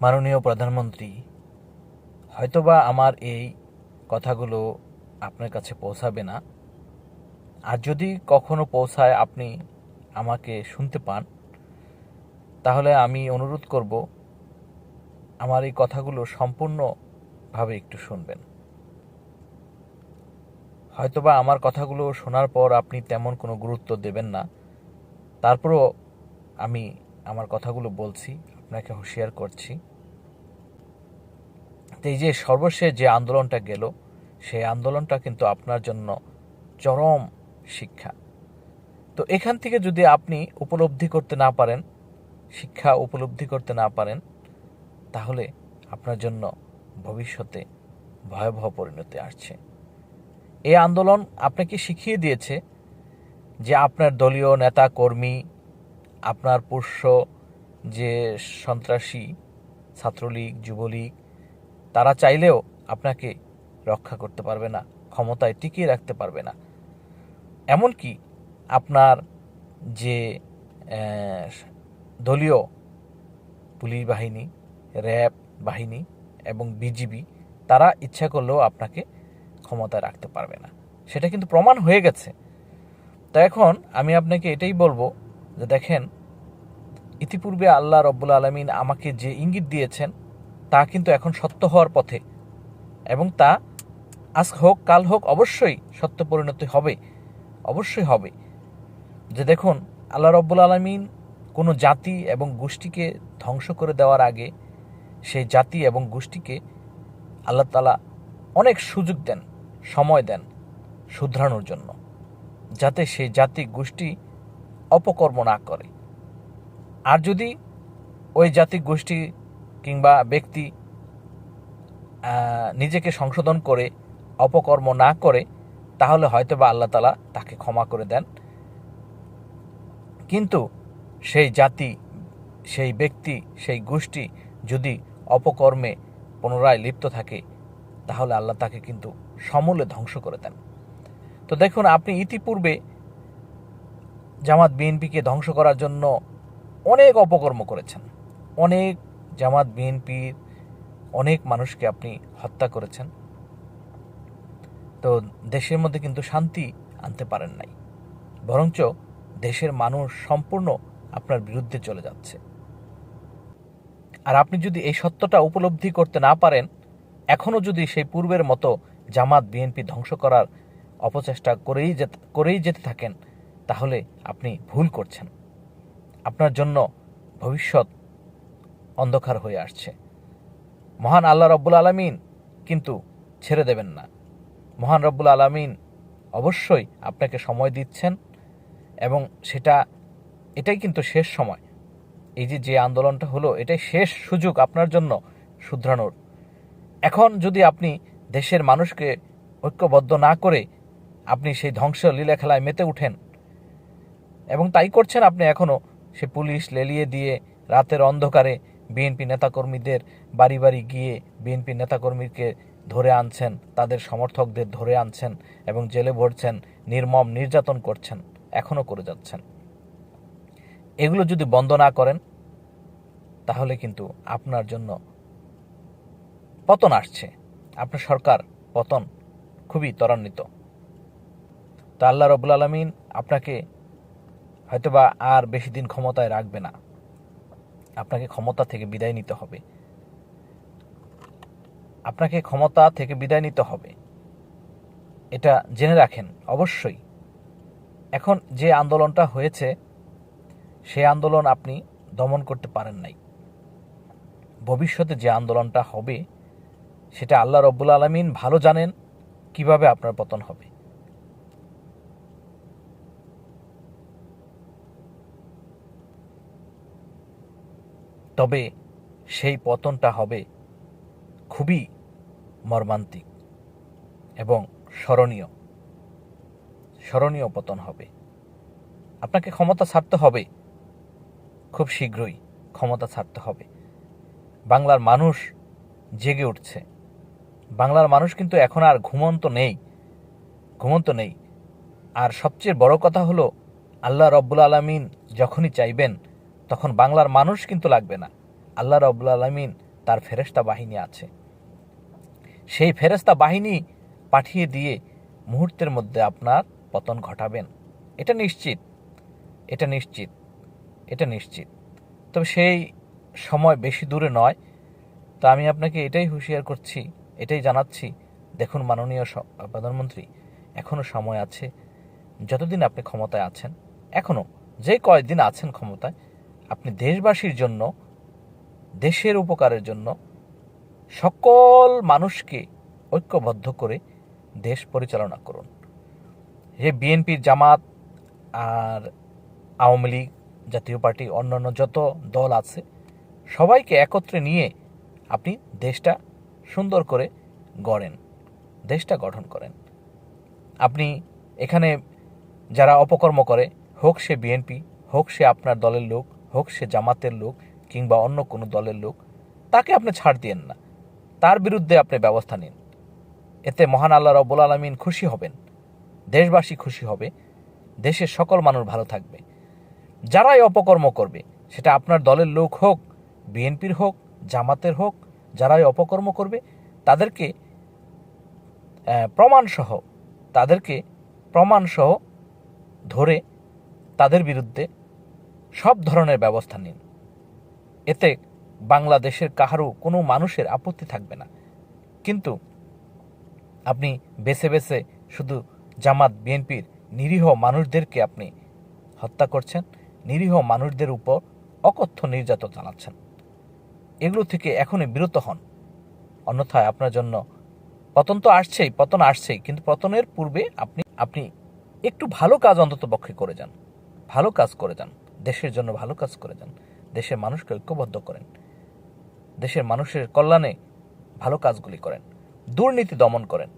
মাননীয় প্রধানমন্ত্রী, হয়তোবা আমার এই কথাগুলো আপনার কাছে পৌঁছাবে না। আর যদি কখনো পৌঁছায় আপনি আমাকে শুনতে পান, তাহলে আমি অনুরোধ করব আমার এই কথাগুলো সম্পূর্ণভাবে একটু শুনবেন। হয়তোবা আমার কথাগুলো শোনার পর আপনি তেমন কোনো গুরুত্ব দেবেন না। তারপরও আমি আমার কথাগুলো বলছি। আপনাকে হুঁশিয়ার করছি। তো এই যে সর্বশেষ যে আন্দোলনটা গেল, সেই আন্দোলনটা কিন্তু আপনার জন্য চরম শিক্ষা। তো এখান থেকে যদি আপনি উপলব্ধি করতে না পারেন, শিক্ষা উপলব্ধি করতে না পারেন, তাহলে আপনার জন্য ভবিষ্যতে ভয়াবহ পরিণতি আসছে। এই আন্দোলন আপনাকে শিখিয়ে দিয়েছে যে আপনার দলীয় নেতা কর্মী, আপনার পোষ্য যে সন্ত্রাসী, ছাত্রলীগ, যুবলীগ, তারা চাইলেও আপনাকে রক্ষা করতে পারবে না, ক্ষমতায় টিকিয়ে রাখতে পারবে না। এমনকি আপনার যে দলীয় পুলিশ বাহিনী, র্যাব বাহিনী এবং বিজিবি, তারা ইচ্ছা করলেও আপনাকে ক্ষমতায় রাখতে পারবে না। সেটা কিন্তু প্রমাণ হয়ে গেছে। তো এখন আমি আপনাকে এটাই বলব যে দেখেন ইতিপূর্বে আল্লাহ রব্বুল আলমিন আমাকে যে ইঙ্গিত দিয়েছেন, তা কিন্তু এখন সত্য হওয়ার পথে। এবং তা আজ হোক, কাল হোক, অবশ্যই সত্য পরিণতি হবে, অবশ্যই হবে। যে দেখুন, আল্লাহ রব্বুল আলমিন কোনো জাতি এবং গোষ্ঠীকে ধ্বংস করে দেওয়ার আগে সেই জাতি এবং গোষ্ঠীকে আল্লাহ তালা অনেক সুযোগ দেন, সময় দেন শুধরানোর জন্য, যাতে সেই জাতি গোষ্ঠী অপকর্ম না করে। আর যদি ওই জাতি গোষ্ঠী কিংবা ব্যক্তি নিজেকে সংশোধন করে, অপকর্ম না করে, তাহলে হয়তো বা আল্লাহ তালা তাকে ক্ষমা করে দেন। কিন্তু সেই জাতি, সেই ব্যক্তি, সেই গোষ্ঠী যদি অপকর্মে পুনরায় লিপ্ত থাকে, তাহলে আল্লাহ তাকে কিন্তু সমূলে ধ্বংস করে দেন। তো দেখুন, আপনি ইতিপূর্বে জামাত বিএনপিকে ধ্বংস করার জন্য অনেক অপকর্ম করেছেন। অনেক জামাত, বিএনপির অনেক মানুষকে আপনি হত্যা করেছেন। তো দেশের মধ্যে কিন্তু শান্তি আনতে পারেন নাই। বরঞ্চ দেশের মানুষ সম্পূর্ণ আপনার বিরুদ্ধে চলে যাচ্ছে। আর আপনি যদি এই সত্যটা উপলব্ধি করতে না পারেন এখনও যদি সেই পূর্বের মতো জামাত, বিএনপি ধ্বংস করার অপচেষ্টা করেই করেই যেতে থাকেন, তাহলে আপনি ভুল করছেন। আপনার জন্য ভবিষ্যৎ অন্ধকার হয়ে আসছে। মহান আল্লাহ রব্বুল আলমিন কিন্তু ছেড়ে দেবেন না। মহান রব্বুল আলমিন অবশ্যই আপনাকে সময় দিচ্ছেন এবং সেটা, এটাই কিন্তু শেষ সময়। এই যে যে আন্দোলনটা হলো, এটাই শেষ সুযোগ আপনার জন্য শুধরানোর। এখন যদি আপনি দেশের মানুষকে ঐক্যবদ্ধ না করে আপনি সেই ধ্বংস লীলা খেলায় মেতে উঠেন, এবং তাই করছেন আপনি এখনও সে পুলিশ লেলিয়ে দিয়ে রাতের অন্ধকারে বিএনপি নেতাকর্মীদের বাড়ি বাড়ি গিয়ে বিএনপি নেতাকর্মীকে ধরে আনছেন, তাদের সমর্থকদের ধরে আনছেন এবং জেলে ভরছেন, নির্মম নির্যাতন করছেন এখনও করে যাচ্ছেন। এগুলো যদি বন্ধ না করেন, তাহলে কিন্তু আপনার জন্য পতন আসছে। আপনার সরকার পতন খুবই ত্বরান্বিত। তা আল্লাহ রবুল আলমিন আপনাকে হয়তোবা আর বেশি দিন ক্ষমতায় রাখবে না। আপনাকে ক্ষমতা থেকে বিদায় নিতে হবে। আপনাকে ক্ষমতা থেকে বিদায় নিতে হবে। এটা জেনে রাখেন, অবশ্যই। এখন যে আন্দোলনটা হয়েছে, সে আন্দোলন আপনি দমন করতে পারেন নাই। ভবিষ্যতে যে আন্দোলনটা হবে, সেটা আল্লাহ রব্বুল আলমিন ভালো জানেন কীভাবে আপনার পতন হবে। তবে সেই পতনটা হবে খুবই মর্মান্তিক এবং স্মরণীয়। স্মরণীয় পতন হবে। আপনাকে ক্ষমতা ছাড়তে হবে। খুব শীঘ্রই ক্ষমতা ছাড়তে হবে। বাংলার মানুষ জেগে উঠছে। বাংলার মানুষ কিন্তু এখন আর ঘুমন্ত নেই। ঘুমন্ত নেই। আর সবচেয়ে বড় কথা হলো, আল্লাহ রব্বুল আলমিন যখনই চাইবেন তখন বাংলার মানুষ কিন্তু লাগবে না। আল্লাহ রব্বুল আলমিন তার ফেরেস্তা বাহিনী আছে। সেই ফেরেস্তা বাহিনী পাঠিয়ে দিয়ে মুহূর্তের মধ্যে আপনার পতন ঘটাবেন। এটা নিশ্চিত। এটা নিশ্চিত। এটা নিশ্চিত। তবে সেই সময় বেশি দূরে নয়। তো আমি আপনাকে এটাই হুঁশিয়ার করছি, এটাই জানাচ্ছি। দেখুন মাননীয় প্রধানমন্ত্রী এখনও সময় আছে। যতদিন আপনি ক্ষমতায় আছেন এখনও যে কয়দিন আছেন ক্ষমতায় আপনি দেশবাসীর জন্য, দেশের উপকারের জন্য সকল মানুষকে ঐক্যবদ্ধ করে দেশ পরিচালনা করুন। যে বিএনপির জামাত আর আওয়ামী লীগ জাতীয় পার্টি, অন্যান্য যত দল আছে, সবাইকে একত্রে নিয়ে আপনি দেশটা সুন্দর করে গড়েন, দেশটা গঠন করেন। আপনি এখানে যারা অপকর্ম করে, হোক সে বিএনপি, হোক সে আপনার দলের লোক হোক সে জামাতের লোক কিংবা অন্য কোনো দলের লোক, তাকে আপনি ছাড় দিয়েন না। তার বিরুদ্ধে আপনি ব্যবস্থা নিন। এতে মহান আল্লাহ রব্বুল আলমিন খুশি হবেন। দেশবাসী খুশি হবে। দেশের সকল মানুষ ভালো থাকবে। যারাই অপকর্ম করবে, সেটা আপনার দলের লোক হোক, বিএনপির হোক, জামাতের হোক, যারাই অপকর্ম করবে, তাদেরকে প্রমাণসহ তাদেরকে প্রমাণসহ ধরে তাদের বিরুদ্ধে সব ধরনের ব্যবস্থা নিন। এতে বাংলাদেশের কাহারও কোনো মানুষের আপত্তি থাকবে না। কিন্তু আপনি বেছে বেছে শুধু জামাত, বিএনপির নিরীহ মানুষদেরকে আপনি হত্যা করছেন, নিরীহ মানুষদের উপর অকথ্য নির্যাতন চালাচ্ছেন। এগুলো থেকে এখনই বিরত হন। অন্যথায় আপনার জন্য পতন তো আসছেই, পতন আসছেই, কিন্তু পতনের পূর্বে আপনি আপনি একটু ভালো কাজ অন্তত পক্ষে করে যান, ভালো কাজ করে যান। দেশের জন্য ভালো কাজ করে যান দেশের মানুষকে ঐক্যবদ্ধ করেন। দেশের মানুষের কল্যাণে ভালো কাজগুলি করেন। দুর্নীতি দমন করেন।